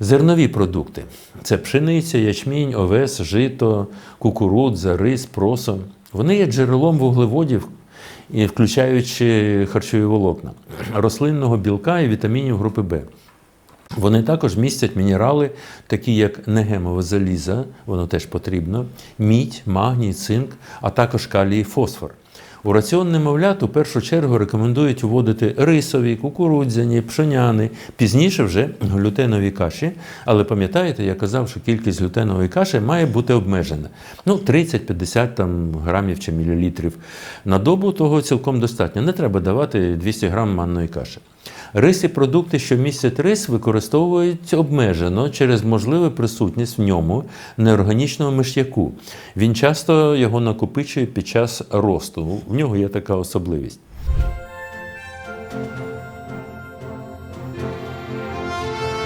Зернові продукти це пшениця, ячмінь, овес, жито, кукурудза, рис, просо. Вони є джерелом вуглеводів, включаючи харчові волокна, рослинного білка і вітамінів групи Б. Вони також містять мінерали, такі як негемове залізо, воно теж потрібно, мідь, магній, цинк, а також калій і фосфор. У раціон немовлят у першу чергу рекомендують вводити рисові, кукурудзяні, пшеняни, пізніше вже глютенові каші. Але пам'ятаєте, я казав, що кількість глютенової каші має бути обмежена. Ну, 30-50 там, грамів чи мілілітрів на добу того цілком достатньо. Не треба давати 200 грам манної каші. Рис і продукти, що містять рис, використовують обмежено через можливу присутність в ньому неорганічного миш'яку. Він часто його накопичує під час росту. В нього є така особливість.